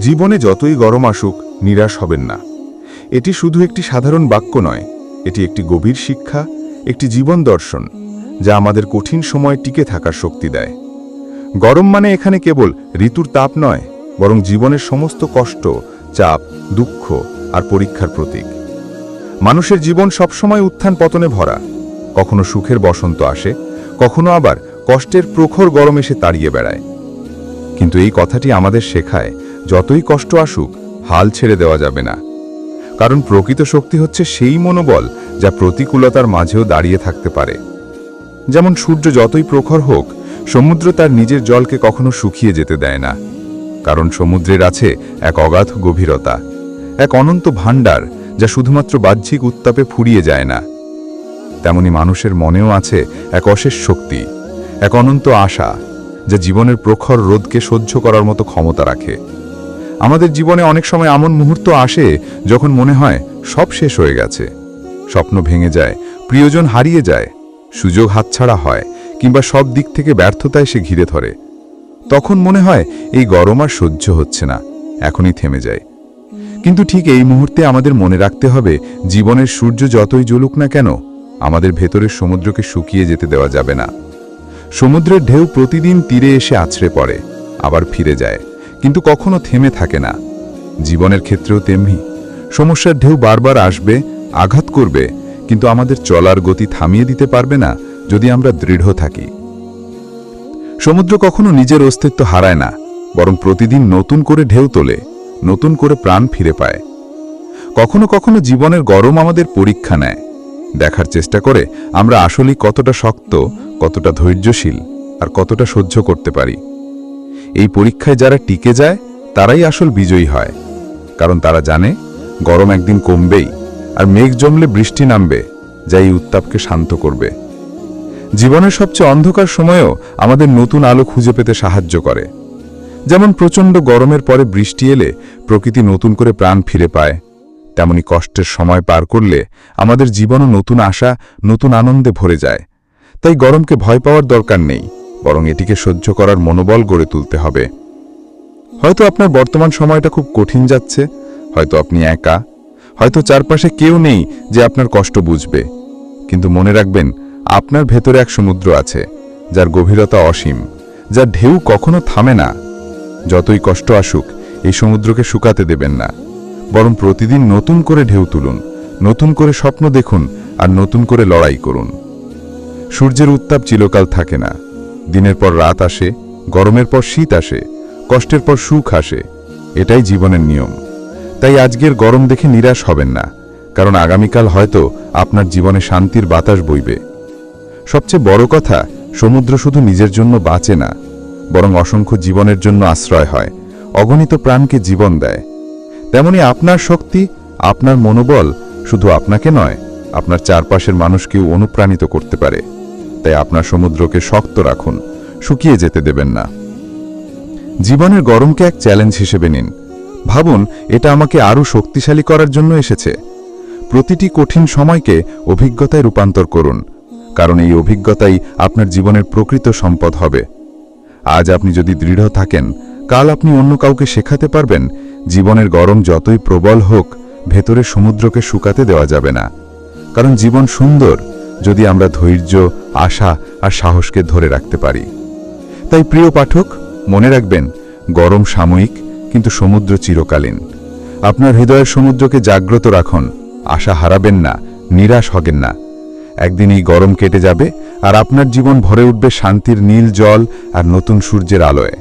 জীবনে যতই গরম আসুক, নিরাশ হবেন না। এটি শুধু একটি সাধারণ বাক্য নয়, এটি একটি গভীর শিক্ষা, একটি জীবন দর্শন, যা আমাদের কঠিন সময় টিকে থাকার শক্তি দেয়। গরম মানে এখানে কেবল ঋতুর তাপ নয়, বরং জীবনের সমস্ত কষ্ট, চাপ, দুঃখ আর পরীক্ষার প্রতীক। মানুষের জীবন সবসময় উত্থান পতনে ভরা। কখনো সুখের বসন্ত আসে, কখনো আবার কষ্টের প্রখর গরম এসে তাড়িয়ে বেড়ায়। কিন্তু এই কথাটি আমাদের শেখায় যতই কষ্ট আসুক, হাল ছেড়ে দেওয়া যাবে না। কারণ প্রকৃত শক্তি হচ্ছে সেই মনোবল যা প্রতিকূলতার মাঝেও দাঁড়িয়ে থাকতে পারে। যেমন সূর্য যতই প্রখর হোক, সমুদ্র তার নিজের জলকে কখনো শুকিয়ে যেতে দেয় না। কারণ সমুদ্রের আছে এক অগাধ গভীরতা, এক অনন্ত ভাণ্ডার যা শুধুমাত্র বাহ্যিক উত্তাপে ফুরিয়ে যায় না। তেমনি মানুষের মনেও আছে এক অশেষ শক্তি, এক অনন্ত আশা যা জীবনের প্রখর রোদকে সহ্য করার মতো ক্ষমতা রাখে। আমাদের জীবনে অনেক সময় এমন মুহূর্ত আসে যখন মনে হয় সব শেষ হয়ে গেছে। স্বপ্ন ভেঙে যায়, প্রিয়জন হারিয়ে যায়, সুযোগ হাতছাড়া হয়, কিংবা সব দিক থেকে ব্যর্থতায় সে ঘিরে ধরে। তখন মনে হয় এই গরম আর সহ্য হচ্ছে না, এখনই থেমে যায়। কিন্তু ঠিক এই মুহূর্তে আমাদের মনে রাখতে হবে, জীবনের সূর্য যতই জ্বলুক না কেন, আমাদের ভেতরের সমুদ্রকে শুকিয়ে যেতে দেওয়া যাবে না। সমুদ্রের ঢেউ প্রতিদিন তীরে এসে আছড়ে পড়ে, আবার ফিরে যায়। কিন্তু কখনো থেমে থাকে না। জীবনের ক্ষেত্রেও তেমনি। সমস্যার ঢেউ বারবার আসবে, আঘাত করবে, কিন্তু আমাদের চলার গতি থামিয়ে দিতে পারবে না যদি আমরা দৃঢ় থাকি। সমুদ্র কখনো নিজের অস্তিত্ব হারায় না, বরং প্রতিদিন নতুন করে ঢেউ তোলে, নতুন করে প্রাণ ফিরে পায়। কখনো কখনো জীবনের গরম আমাদের পরীক্ষা নেয়। দেখার চেষ্টা করে আমরা আসলেই কতটা শক্ত, কতটা ধৈর্যশীল, আর কতটা সহ্য করতে পারি। এই পরীক্ষায় যারা টিকে যায়, তারাই আসল বিজয়ী হয়। কারণ তারা জানে, গরম একদিন কমবেই, আর মেঘ জমলে বৃষ্টি নামবে, যা এই উত্তাপকে শান্ত করবে। জীবনের সবচেয়ে অন্ধকার সময়েও আমাদের নতুন আলো খুঁজে পেতে সাহায্য করে। যেমন প্রচণ্ড গরমের পরে বৃষ্টি এলে প্রকৃতি নতুন করে প্রাণ ফিরে পায়, তেমনি কষ্টের সময় পার করলে আমাদের জীবনও নতুন আশা, নতুন আনন্দে ভরে যায়। তাই গরমকে ভয় পাওয়ার দরকার নেই। বরং এটিকে সহ্য করার মনোবল গড়ে তুলতে হবে। হয়তো আপনার বর্তমান সময়টা খুব কঠিন যাচ্ছে, হয়তো আপনি একা, হয়তো চারপাশে কেউ নেই যে আপনার কষ্ট বুঝবে। কিন্তু মনে রাখবেন, আপনার ভেতরে এক সমুদ্র আছে, যার গভীরতা অসীম, যার ঢেউ কখনো থামে না। যতই কষ্ট আসুক, এই সমুদ্রকে শুকাতে দেবেন না। বরং প্রতিদিন নতুন করে ঢেউ তুলুন, নতুন করে স্বপ্ন দেখুন, আর নতুন করে লড়াই করুন। সূর্যের উত্তাপ চিরকাল থাকে না। দিনের পর রাত আসে, গরমের পর শীত আসে, কষ্টের পর সুখ আসে। এটাই জীবনের নিয়ম। তাই আজকের গরম দেখে নিরাশ হবেন না, কারণ আগামীকাল হয়তো আপনার জীবনে শান্তির বাতাস বইবে। সবচেয়ে বড় কথা, সমুদ্র শুধু নিজের জন্য বাঁচে না, বরং অসংখ্য জীবনের জন্য আশ্রয় হয়, অগণিত প্রাণকে জীবন দেয়। তেমনি আপনার শক্তি, আপনার মনোবল শুধু আপনাকে নয়, আপনার চারপাশের মানুষকেও অনুপ্রাণিত করতে পারে। তাই আপনার সমুদ্রকে শক্ত রাখুন, শুকিয়ে যেতে দেবেন না। জীবনের গরমকে এক চ্যালেঞ্জ হিসেবে নিন। ভাবুন, এটা আমাকে আরও শক্তিশালী করার জন্য এসেছে। প্রতিটি কঠিন সময়কে অভিজ্ঞতায় রূপান্তর করুন, কারণ এই অভিজ্ঞতাই আপনার জীবনের প্রকৃত সম্পদ হবে। আজ আপনি যদি দৃঢ় থাকেন, কাল আপনি অন্য কাউকে শেখাতে পারবেন, জীবনের গরম যতই প্রবল হোক, ভেতরে সমুদ্রকে শুকাতে দেওয়া যাবে না। কারণ জীবন সুন্দর যদি আমরা ধৈর্য, আশা আর সাহসকে ধরে রাখতে পারি। তাই প্রিয় পাঠক, মনে রাখবেন, গরম সাময়িক, কিন্তু সমুদ্র চিরকালীন। আপনার হৃদয়ের সমুদ্রকে জাগ্রত রাখুন, আশা হারাবেন না, নিরাশ হবেন না। একদিন এই গরম কেটে যাবে আর আপনার জীবন ভরে উঠবে শান্তির নীল জল আর নতুন সূর্যের আলোয়।